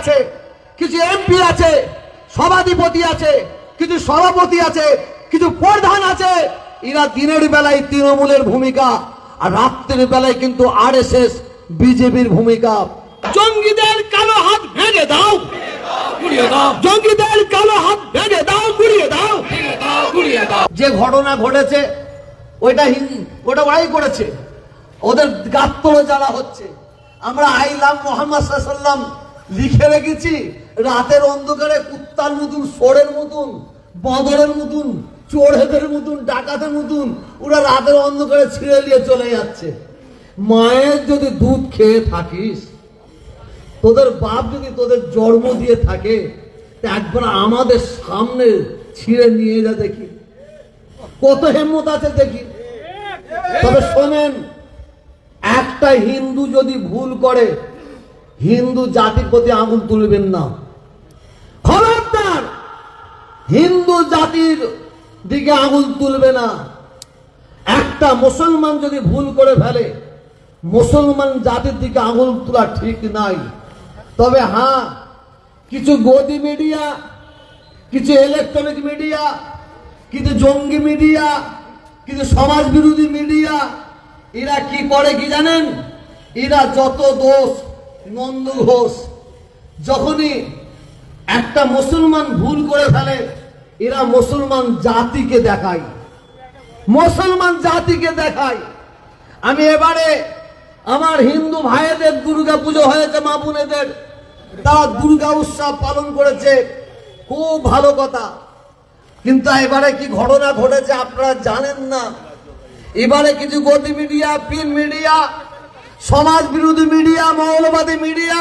আছে কিছু এমপি আছে সভাধিপতি আছে কিছু সভাপতি আছে কিছু প্রধান আছে। এরা দিনের বেলায় তৃণমূলের ভূমিকা আর রাত্রের বেলায় কিন্তু আর এস এস বিজেপির ভূমিকা। জঙ্গিদের কালো হাত ভেঙে দাও। দাও। জঙ্গিদের কালো হাত ভেঙে দাও গুড়িয়ে দাও। যে ঘটনা ঘটেছে ওইটা হিন্দি ওটা ওরাই করেছে। ওদের গাত্তরে জ্বালা হচ্ছে। আমরা আইলাম মোহাম্মদ সাল্লাম লিখে রেখেছি, রাতের অন্ধকারে কুত্তার মতন, সোরের মতন, বদরের মতন চোরেদের মতন, ডাকাতের মতন, ওরা রাতের অন্ধকারে ছিঁড়ে নিয়ে চলে যাচ্ছে। মায়ের যদি দুধ খেয়ে থাকিস, তোদের বাপ যদি তোদের জন্ম দিয়ে থাকে একবার আমাদের সামনে ছিঁড়ে নিয়ে যা দেখি। কত হেম্মত আছে দেখি। তবে শোনেন, একটা হিন্দু যদি ভুল করে হিন্দু জাতির প্রতি আঙুল তুলবেন না। খবরদার, হিন্দু জাতির দিকে আঙুল তুলবে না। একটা মুসলমান যদি ভুল করে ফেলে, মুসলমান জাতির দিকে আঙুল তোলা ঠিক নাই। তবে হ্যাঁ কিছু গদি মিডিয়া, কিছু ইলেকট্রনিক মিডিয়া, কিছু জঙ্গি মিডিয়া, কিছু সমাজ বিরোধী মিডিয়া, এরা কি করে কি জানেন? এরা যত দোষ নন্দ ঘোষ, যখনই একটা মুসলমান ভুল করে ফেলে, এরা মুসলমান জাতিকে দেখায়। মুসলমান জাতিকে দেখায়। আমি এবারে আমার হিন্দু ভাইদের দুর্গা পুজো হয়েছে মা বোনেদের। তারা দুর্গা উৎসব পালন করেছে। খুব ভালো কথা। কিন্তু এবারে কি ঘটনা ঘটেছে আপনারা জানেন না। এবারে কিছু গতি মিডিয়া পিন মিডিয়া সমাজ বিরোধী মিডিয়া, মৌলবাদী মিডিয়া,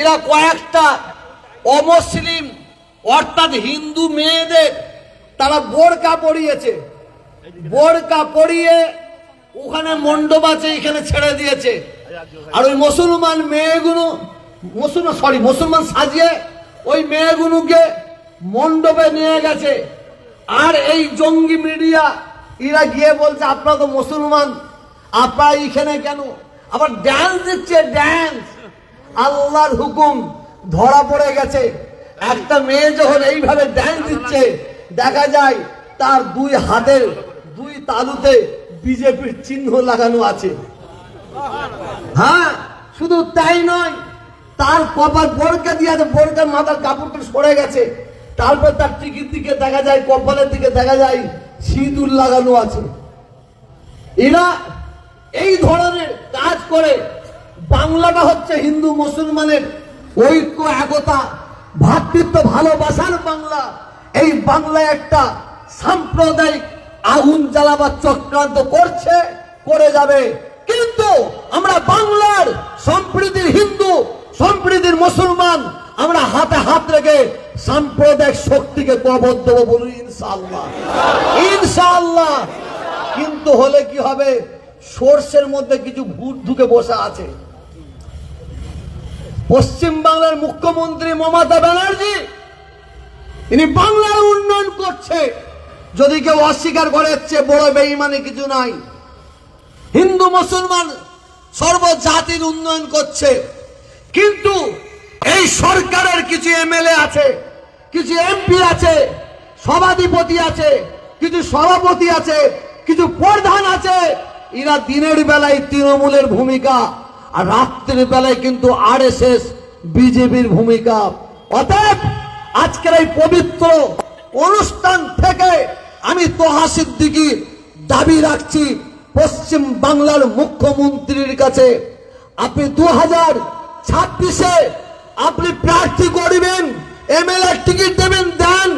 এরা কয়েকটা অমুসলিম, অর্থাৎ হিন্দু মেয়েদের তারা বোরকা পরিয়েছে। বোরকা পরিয়ে ওখানে মণ্ডপ আছে, এখানে ছেড়ে দিয়েছে। আর ওই মুসলমান মেয়েগুলো, মুসলমান সরি মুসলমান সাজিয়ে ওই মেয়েগুলোকে মণ্ডপে নিয়ে গেছে। আর এই জঙ্গি মিডিয়া, এরা গিয়ে বলছে, আপনারা তো মুসলমান, আপনারা এখানে কেন আবার ড্যান্স দিচ্ছে ড্যান্স আল্লাহর হুকুম, ধরা পড়ে গেছে। একটা মেয়ে যখন এইভাবে ড্যান্স দিচ্ছে, দেখা যায় তার দুই হাতের, দুই তালুতে বিজেপির চিহ্ন লাগানো আছে। হ্যাঁ শুধু তাই নয়, তার কপাল বোরকা দিয়ে বোরকার মাথার কাপড়টা সরে গেছে। তারপর তার টিকির দিকে দেখা যায়, কপালের দিকে দেখা যায়, সিঁদুর লাগানো আছে। এরা এই ধরনের কাজ করে বাংলাটা হচ্ছে হিন্দু মুসলমানের ঐক্য, একতা ভ্রাতৃত্ব ভালোবাসার বাংলা। এই বাংলায় একটা সাম্প্রদায়িক আগুন জ্বালাবার চক্রান্ত করছে, করে যাবে। কিন্তু আমরা বাংলার সম্প্রীতির হিন্দু, সম্প্রীতির মুসলমান, আমরা হাতে হাত রেখে সাম্প্রদায়িক শক্তিকে কবর দেবো বলুন ইনশাআল্লাহ। ইনশাআল্লাহ। কিন্তু হলে কি হবে? সোর্সের মধ্যে কিছু ভূত ঢুকে বসে আছে। পশ্চিম বাংলার মুখ্যমন্ত্রী মমতা ব্যানার্জি তিনি বাংলার উন্নয়ন করছে। যদি কেউ অস্বীকার করে চেয়ে বড় বেইমানি কিছু নাই। হিন্দু, মুসলমান সর্বজাতির উন্নয়ন করছে। কিন্তু এই সরকারের কিছু এমএলএ আছে, কিছু এমপি আছে, সভাধিপতি আছে, কিছু সভাপতি আছে, কিছু প্রধান আছে এরা দিনের বেলায় তৃণমূলের ভূমিকা, আর রাত্রের বেলায় কিন্তু আর এস এস বিজেপির ভূমিকা। অতএব, আজকের এই পবিত্র অনুষ্ঠান থেকে আমি তোহা সিদ্দিকি দাবি রাখছি, পশ্চিম বাংলার মুখ্যমন্ত্রীর কাছে। আপনি দু হাজার ছাব্বিশে আপনি প্রার্থী করবেন, এমএলএ টিকিট দেবেন, দেন,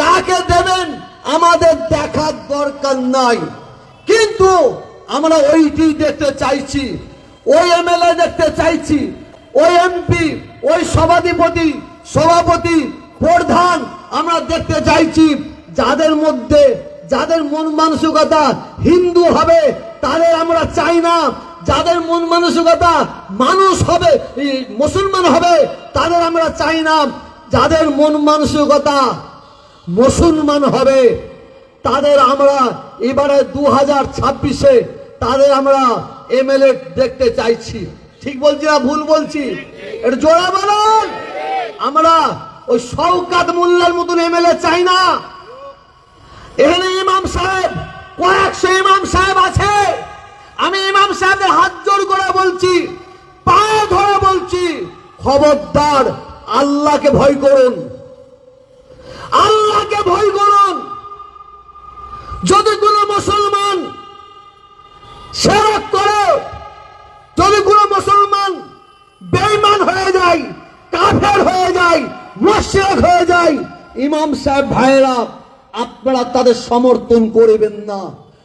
কাকে দেবেন, আমাদের দেখার দরকার নাই। কিন্তু আমরা ওইটি দেখতে চাইছি, ওই এমএলএ দেখতে চাইছি, ওই এমপি, ওই সভাধিপতি, সভাপতি, প্রধান আমরা দেখতে চাইছি। যাদের মধ্যে, যাদের মন মানসিকতা হিন্দু হবে, তাদের আমরা চাই না। যাদের মন মানসিকতা মানুষ হবে মুসলমান হবে, তাদের আমরা চাই না। যাদের মন মানসিকতা মুসলমান হবে, তাদের আমরা এবারে দু হাজার ছাব্বিশে তাদের আমরা এমএলএ দেখতে চাইছি। ঠিক বলছি না ভুল বলছি? এটা জোড়া বলুন। আমরা ওই শওকাত মোল্লার মতন এমএলএ চাই না। এখানে ইমাম সাহেব, কয়েকশো ইমাম সাহেব আছে। আমি ইমাম সাহেবের হাত জোর করে বলছি, পায়ে ধরে বলছি, খবরদার, আল্লাহকে ভয় করুন। আল্লাহকে ভয় করুন। যদি কোনো মুসলমান সেরক করে যদি কোনো মুসলমান বেঈমান হয়ে যায়, কাফের হয়ে যায়, মুশরিক হয়ে যায়, ইমাম সাহেব ভাইরা আপনারা তাদের সমর্থন করবেন না।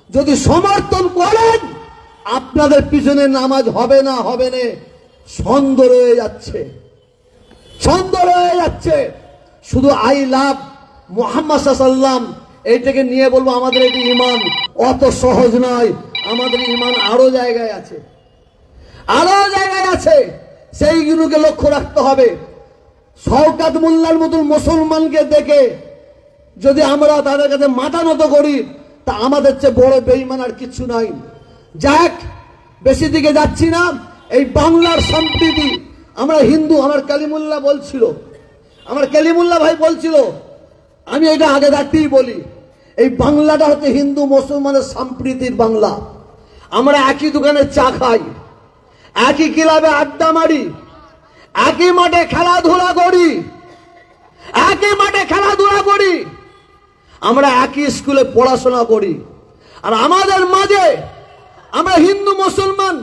যদি সমর্থন করেন, আপনাদের পিছনে নামাজ হবে না হবে না। সন্দেহ রয়ে যাচ্ছে। সন্দেহ রয়ে যাচ্ছে। শুধু আই লাভ মোহাম্মদ সাল্লাম এইটাকে নিয়ে বলব, আমাদের এটি ইমান অত সহজ নয়, আমাদের ইমান আরও জায়গায় আছে। আরও জায়গায় আছে, সেইগুলোকে লক্ষ্য রাখতে হবে। শওকাত মোল্লার মতন মুসলমানকে দেখে যদি আমরা তাদের কাছে মাথা নত করি, তা আমাদের চেয়ে বড় বেইমান আর কিছু নাই। যাক, বেশি দিকে যাচ্ছি না। এই বাংলার সম্প্রীতি, আমরা হিন্দু, আমার কালিমুল্লাহ বলছিল। আমার কালিমুল্লাহ ভাই বলছিল আমি এটা আগে থাকতেই বলি, এই বাংলাটা হচ্ছে হিন্দু মুসলমানের সম্প্রীতির বাংলা। আমরা একই দোকানে চা খাই, একই ক্লাবে আড্ডা মারি, একই মাঠে খেলাধুলা করি, একই মাঠে খেলাধুলা করি, আমরা একই স্কুলে পড়াশোনা করি। আর আমাদের মাঝে, আমরা হিন্দু, মুসলমান,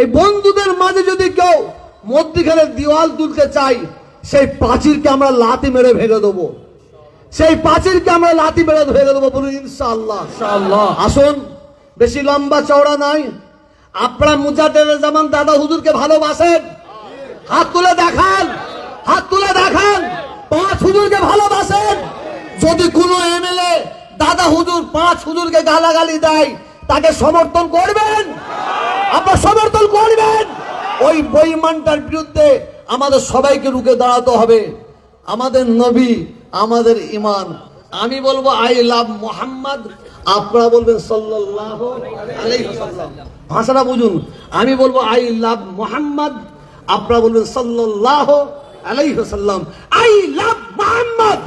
এই বন্ধুদের মাঝে যদি কেউ মধ্যিখানে দেওয়াল তুলতে চাই, সেই পাঁচিরকে আমরা লাতি মেরে ভেঙে দেবো। সেই পাঁচিরকে আমরা লাথি মেরে ভেঙে দেবো বলুন ইনশাআল্লাহ। ইনশাআল্লাহ। আসুন বেশি লম্বা চওড়া নয়। আপনারা মুজাদের জামান দাদা হুজুরকে ভালোবাসেন। হাত তুলে দেখান হাত তুলে দেখান। পাঁচ হুজুরকে ভালোবাসেন। যদি কোনো এমএলএ দাদা হুজুর পাঁচ হুজুরকে গালাগালি দেয় তাকে সমর্থন করবেন? আপনার সমর্থন করবেন? ওই বইমানটার বিরুদ্ধে আমাদের সবাইকে রুখে দাঁড়াতে হবে। আমাদের নবী আমাদের ইমান আমি বলব আই লাভ মোহাম্মদ। আপনারা বলবেন ওয়াসাল্লাম। ভাষাটা বুঝুন। আমি বলব আই লাভ মোহাম্মদ। আপনারা বলবেন সাল্লাল্লাহু আলাইহি ওয়াসাল্লাম। I love Muhammad.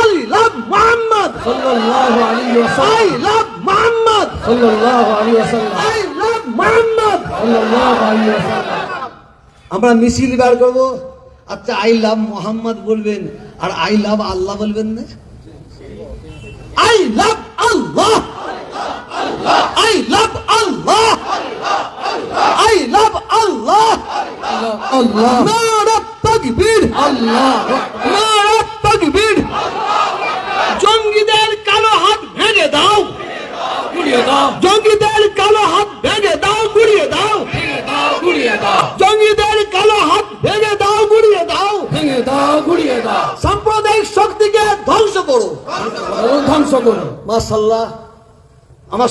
I love Muhammad. সাল্লাল্লাহু আলাইহি ওয়াসাল্লাম। I love Muhammad. সাল্লাল্লাহু আলাইহি ওয়াসাল্লাম। I love Muhammad. সাল্লাল্লাহু আলাইহি ওয়াসাল্লাম। আমরা মিছিল বার করব। আচ্ছা আই লাভ মোহাম্মদ বলবেন আর আই লাভ আল্লাহ বলবেন না? I love Allah. I love Allah. I love Allah. Allah নারা তাকবীর। আল্লাহ নারা তাকবীর। জঙ্গিদের কালো হাত ভেঙে দাও। জঙ্গিদের কালো হাত ভেঙে দাও গুড়িয়ে দাও ভেঙে দাও গুড়িয়ে দাও জঙ্গিদের কালো হাত ভেঙে দাও গুড়িয়ে দাও ভেঙে দাও গুড়িয়ে দাও সাম্প্রদায়িক করো মাসাল্লাহ আমার